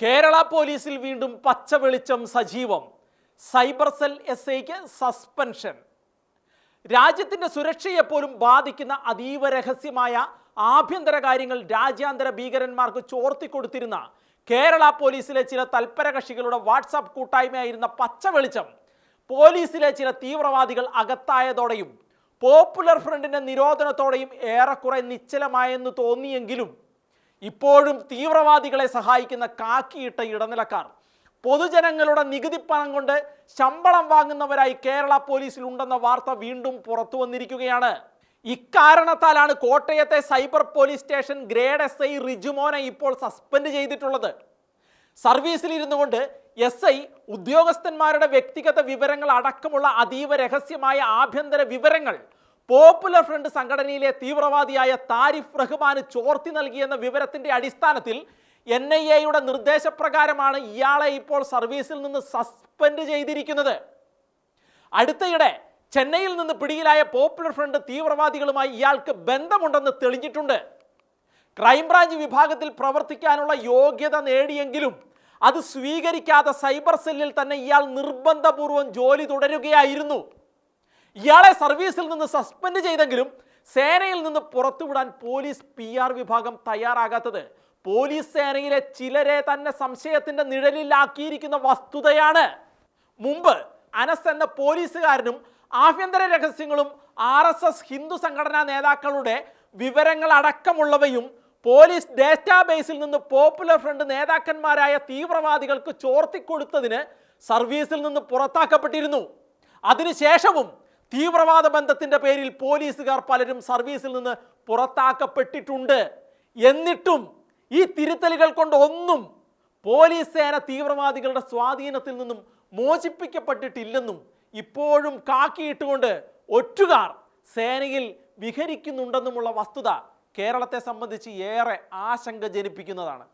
കേരള പോലീസിൽ വീണ്ടും പച്ച വെളിച്ചം സജീവം. സൈബർ സെൽ എസ് ഐക്ക് സസ്പെൻഷൻ. രാജ്യത്തിന്റെ സുരക്ഷയെപ്പോലും ബാധിക്കുന്ന അതീവ രഹസ്യമായ ആഭ്യന്തര കാര്യങ്ങൾ രാജ്യാന്തര ഭീകരന്മാർക്ക് ചോർത്തിക്കൊടുത്തിരുന്ന കേരള പോലീസിലെ ചില തൽപര കക്ഷികളുടെ വാട്സാപ്പ് കൂട്ടായ്മയായിരുന്ന പച്ച വെളിച്ചം പോലീസിലെ ചില തീവ്രവാദികൾ അകത്തായതോടെയും പോപ്പുലർ ഫ്രണ്ടിന്റെ നിരോധനത്തോടെയും ഏറെക്കുറെ നിശ്ചലമായെന്ന് തോന്നിയെങ്കിലും ഇപ്പോഴും തീവ്രവാദികളെ സഹായിക്കുന്ന കാക്കിയിട്ട ഇടനിലക്കാർ. പൊതുജനങ്ങളുടെ നികുതി പണം കൊണ്ട് ശമ്പളം വാങ്ങുന്നവരായി കേരള പോലീസിൽ ഉണ്ടെന്ന വാർത്ത വീണ്ടും പുറത്തു വന്നിരിക്കുകയാണ്. ഇക്കാരണത്താലാണ് കോട്ടയത്തെ cyber police station grade S I റിജുമോനെ ഇപ്പോൾ സസ്പെൻഡ് ചെയ്തിട്ടുള്ളത്. സർവീസിൽ ഇരുന്നു കൊണ്ട് എസ് ഐ ഉദ്യോഗസ്ഥന്മാരുടെ വ്യക്തിഗത വിവരങ്ങൾ അടക്കമുള്ള അതീവ രഹസ്യമായ ആഭ്യന്തര വിവരങ്ങൾ പോപ്പുലർ ഫ്രണ്ട് സംഘടനയിലെ തീവ്രവാദിയായ താരിഫ് റഹ്മാന് ചോർത്തി നൽകിയെന്ന വിവരത്തിന്റെ അടിസ്ഥാനത്തിൽ എൻ ഐ എയുടെ നിർദ്ദേശപ്രകാരമാണ് ഇയാളെ ഇപ്പോൾ സർവീസിൽ നിന്ന് സസ്പെൻഡ് ചെയ്തിരിക്കുന്നത്. അടുത്തയിടെ ചെന്നൈയിൽ നിന്ന് പിടിയിലായ പോപ്പുലർ ഫ്രണ്ട് തീവ്രവാദികളുമായി ഇയാൾക്ക് ബന്ധമുണ്ടെന്ന് തെളിഞ്ഞിട്ടുണ്ട്. ക്രൈംബ്രാഞ്ച് വിഭാഗത്തിൽ പ്രവർത്തിക്കാനുള്ള യോഗ്യത നേടിയെങ്കിലും അത് സ്വീകരിക്കാതെ സൈബർ സെല്ലിൽ തന്നെ ഇയാൾ നിർബന്ധപൂർവം ജോലി തുടരുകയായിരുന്നു. ഇയാളെ സർവീസിൽ നിന്ന് സസ്പെൻഡ് ചെയ്തെങ്കിലും സേനയിൽ നിന്ന് പുറത്തുവിടാൻ പോലീസ് പി ആർ വിഭാഗം തയ്യാറാകാത്തത്. പോലീസ് സേനയിലെ ചിലരെ തന്നെ സംശയത്തിന്റെ നിഴലിലാക്കിയിരിക്കുന്ന വസ്തുതയാണ്. മുമ്പ് അനസ് എന്ന പോലീസുകാരനും ആഭ്യന്തര രഹസ്യങ്ങളും ആർ എസ് എസ് ഹിന്ദു സംഘടനാ നേതാക്കളുടെ വിവരങ്ങൾ അടക്കമുള്ളവയും പോലീസ് ഡേറ്റാബേസിൽ നിന്ന് പോപ്പുലർ ഫ്രണ്ട് നേതാക്കന്മാരായ തീവ്രവാദികൾക്ക് ചോർത്തിക്കൊടുത്തതിന് സർവീസിൽ നിന്ന് പുറത്താക്കപ്പെട്ടിരുന്നു. അതിനുശേഷവും തീവ്രവാദ ബന്ധത്തിന്റെ പേരിൽ പോലീസുകാർ പലരും സർവീസിൽ നിന്ന് പുറത്താക്കപ്പെട്ടിട്ടുണ്ട്. എന്നിട്ടും ഈ തിരുത്തലുകൾ കൊണ്ട് ഒന്നും പോലീസ് സേന തീവ്രവാദികളുടെ സ്വാധീനത്തിൽ നിന്നും മോചിപ്പിക്കപ്പെട്ടിട്ടില്ലെന്നും ഇപ്പോഴും കാക്കിയിട്ടുകൊണ്ട് ഒറ്റുകാർ സേനയിൽ വിഹരിക്കുന്നുണ്ടെന്നുമുള്ള വസ്തുത കേരളത്തെ സംബന്ധിച്ച് ഏറെ ആശങ്ക ജനിപ്പിക്കുന്നതാണ്.